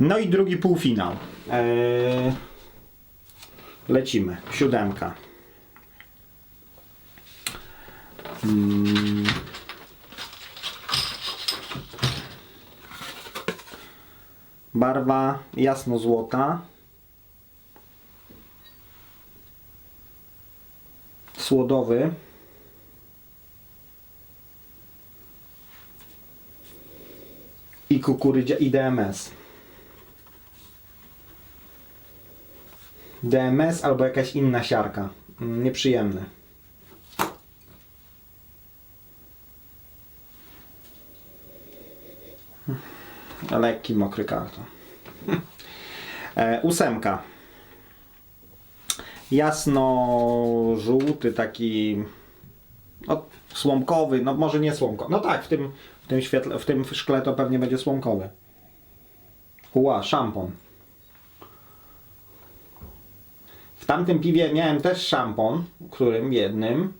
No i drugi półfinał. Eee, lecimy. Siódemka. Mm. Barwa jasno-złota. Słodowy. Kukurydzia i DMS. DMS albo jakaś inna siarka. Mm, Nieprzyjemne. Lekki, mokry karton. E, ósemka. Jasno-żółty, taki no, słomkowy, no może nie słomkowy. No tak, w tym, w tym świetle, w tym szkle to pewnie będzie słomkowy. Ła, szampon. W tamtym piwie miałem też szampon, którym jednym,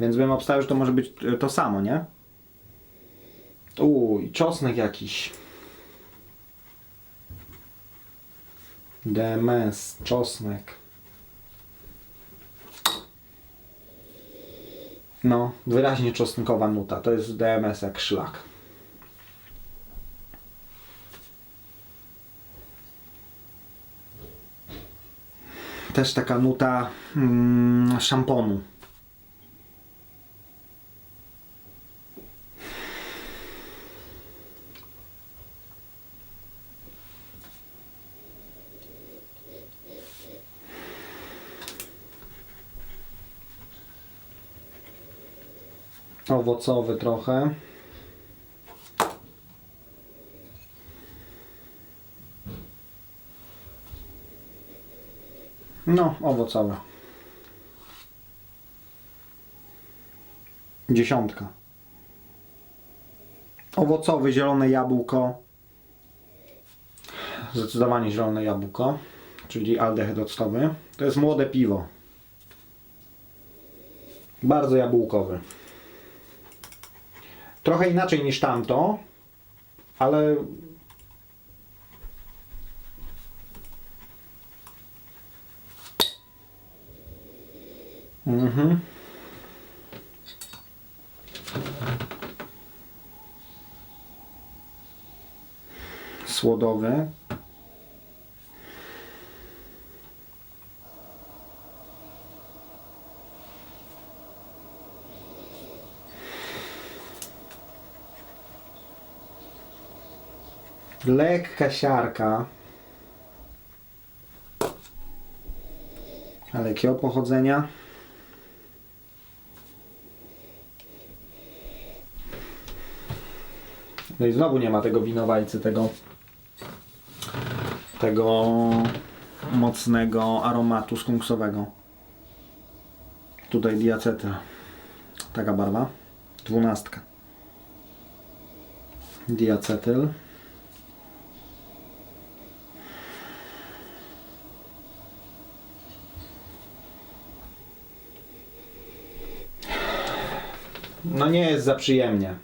więc bym obstawiał, że to może być to samo, nie? Uj, czosnek jakiś. DMS, czosnek. No, wyraźnie czosnkowa nuta. To jest DMS jak szlak. Też taka nuta mm, szamponu. Owocowy trochę. No, owocowe. Dziesiątka. Owocowy, zielone jabłko. Zdecydowanie zielone jabłko, czyli aldehyd octowy. To jest młode piwo. Bardzo jabłkowy. Trochę inaczej niż tamto, ale Mhm. Słodowy. Lekka siarka. Ale jakiego pochodzenia? No i znowu nie ma tego winowajcy, tego tego mocnego aromatu skunksowego. Tutaj diacetyl. Taka barwa. Dwunastka. Diacetyl. No nie jest za przyjemnie.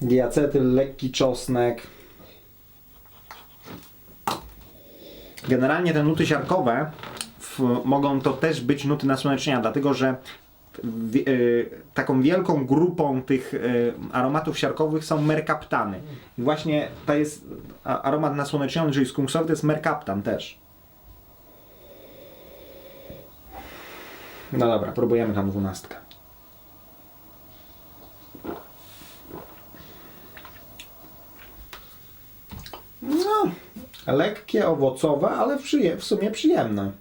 Diacetyl, lekki czosnek. Generalnie te nuty siarkowe w, mogą to też być nuty nasłonecznienia, dlatego że wi- y, taką wielką grupą tych y, aromatów siarkowych są merkaptany. I właśnie to jest aromat nasłoneczniony, czyli skunksowy, to jest merkaptan też. No dobra, próbujemy tam dwunastkę. No, lekkie, owocowe, ale w sumie przyjemne.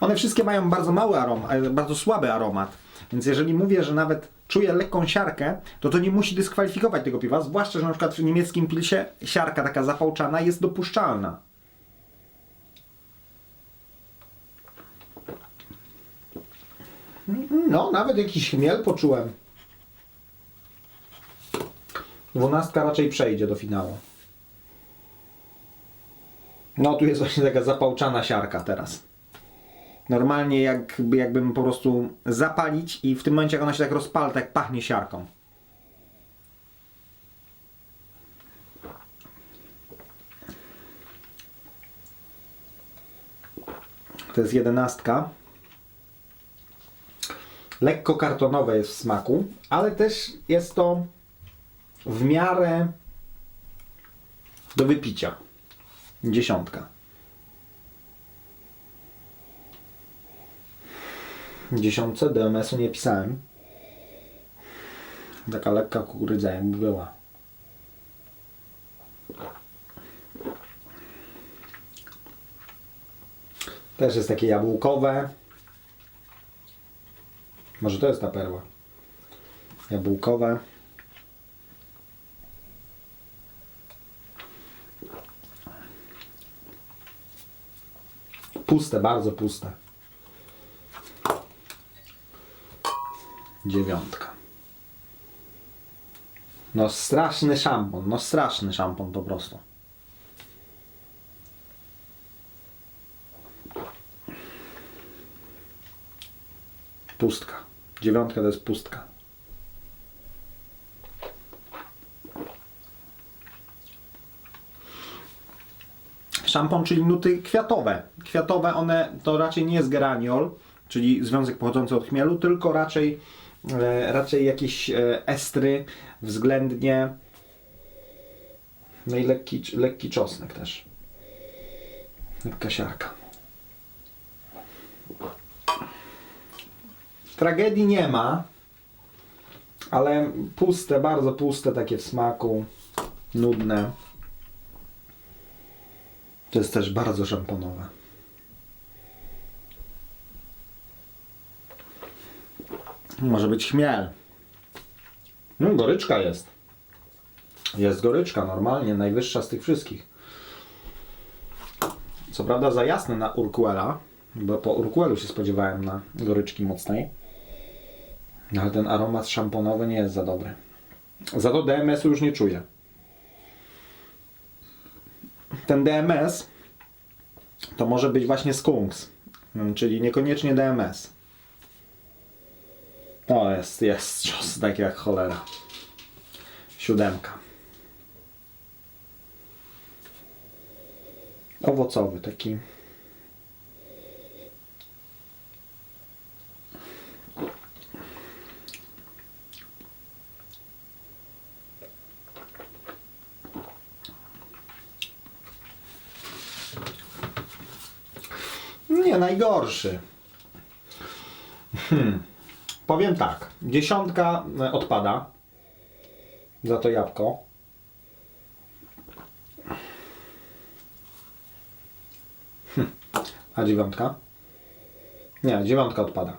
One wszystkie mają bardzo mały aromat, bardzo słaby aromat. Więc jeżeli mówię, że nawet czuję lekką siarkę, to to nie musi dyskwalifikować tego piwa, zwłaszcza, że na przykład w niemieckim pilsie siarka taka zapałczana jest dopuszczalna. No, nawet jakiś chmiel poczułem. Dwunastka raczej przejdzie do finału. No, tu jest właśnie taka zapałczana siarka teraz. Normalnie jakby, jakbym po prostu zapalić i w tym momencie jak ona się tak rozpala, tak pachnie siarką. To jest jedenastka. Lekko kartonowe jest w smaku, ale też jest to w miarę do wypicia. Dziesiątka. Dziesiątce DMS-u nie pisałem. Taka lekka kukurydza jakby była. Też jest takie jabłkowe. Może to jest ta perła. Jabłkowe. Puste, bardzo puste. Dziewiątka. No straszny szampon, no straszny szampon po prostu. Pustka. Dziewiątka to jest pustka. Szampon, czyli nuty kwiatowe. Kwiatowe one to raczej nie jest geraniol, czyli związek pochodzący od chmielu, tylko raczej, e, raczej jakieś e, estry względnie no i lekki, lekki czosnek też. Lekka siarka. Tragedii nie ma, ale puste, bardzo puste takie w smaku, nudne. To jest też bardzo szamponowe. Może być chmiel. No, goryczka jest. Jest goryczka, normalnie, najwyższa z tych wszystkich. Co prawda za jasne na Urquella, bo po Urquellu się spodziewałem na goryczki mocnej. No, ale ten aromat szamponowy nie jest za dobry. Za to DMS-u już nie czuję. Ten DMS to może być właśnie skunks, mm, czyli niekoniecznie DMS. To jest, jest cios taki jak cholera. Siódemka. Owocowy taki. Nie najgorszy. Hmm. Powiem tak. Dziesiątka e, odpada. Za to jabłko. Hmm. A dziewiątka? Nie, dziewiątka odpada.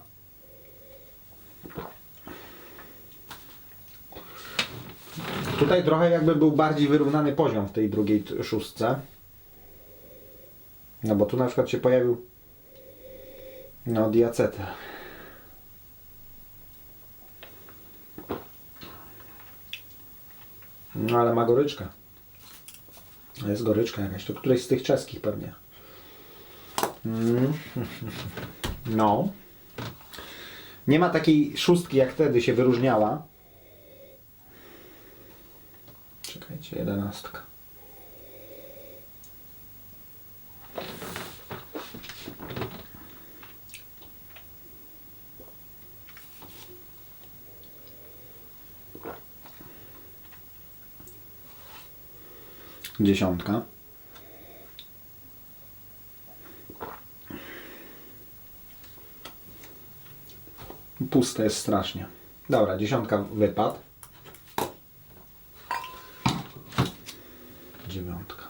Tutaj trochę jakby był bardziej wyrównany poziom w tej drugiej szóstce. No bo tu na przykład się pojawił no diacetę. No ale ma goryczkę. Jest goryczka jakaś, to któryś z tych czeskich pewnie. Mm. No. Nie ma takiej szóstki jak wtedy się wyróżniała. Czekajcie, jedenastka. Dziesiątka. Puste jest strasznie. Dobra, dziesiątka wypad. Dziewiątka.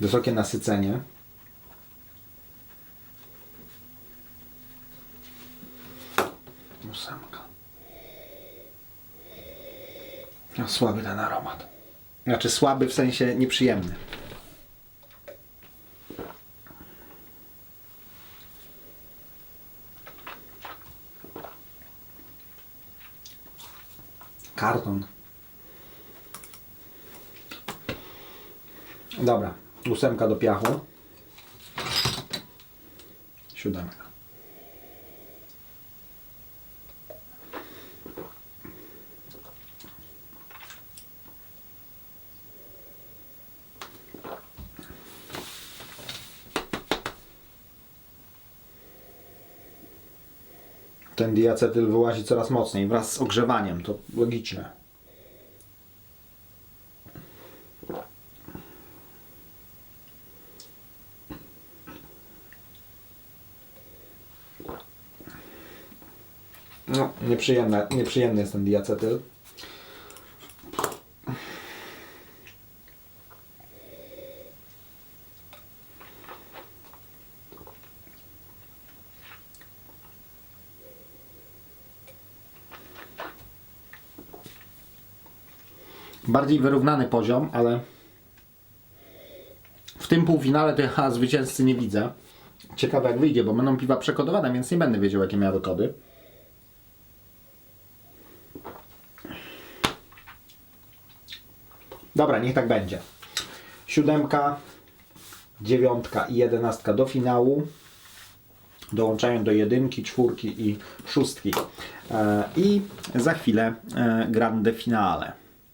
Wysokie nasycenie. Ósemka. No, słaby ten aromat. Znaczy słaby w sensie nieprzyjemny. Karton. Dobra, ósemka do piachu. Siódemka. Ten diacetyl wyłazi coraz mocniej wraz z ogrzewaniem, to logiczne. No, nieprzyjemne, nieprzyjemny jest ten diacetyl. Bardziej wyrównany poziom, ale w tym półfinale to ja zwycięzcy nie widzę. Ciekawe jak wyjdzie, bo będą piwa przekodowane, więc nie będę wiedział jakie miały kody. Dobra, niech tak będzie. Siódemka, dziewiątka i jedenastka do finału. Dołączają do jedynki, czwórki i szóstki. E, I za chwilę e, grande finale.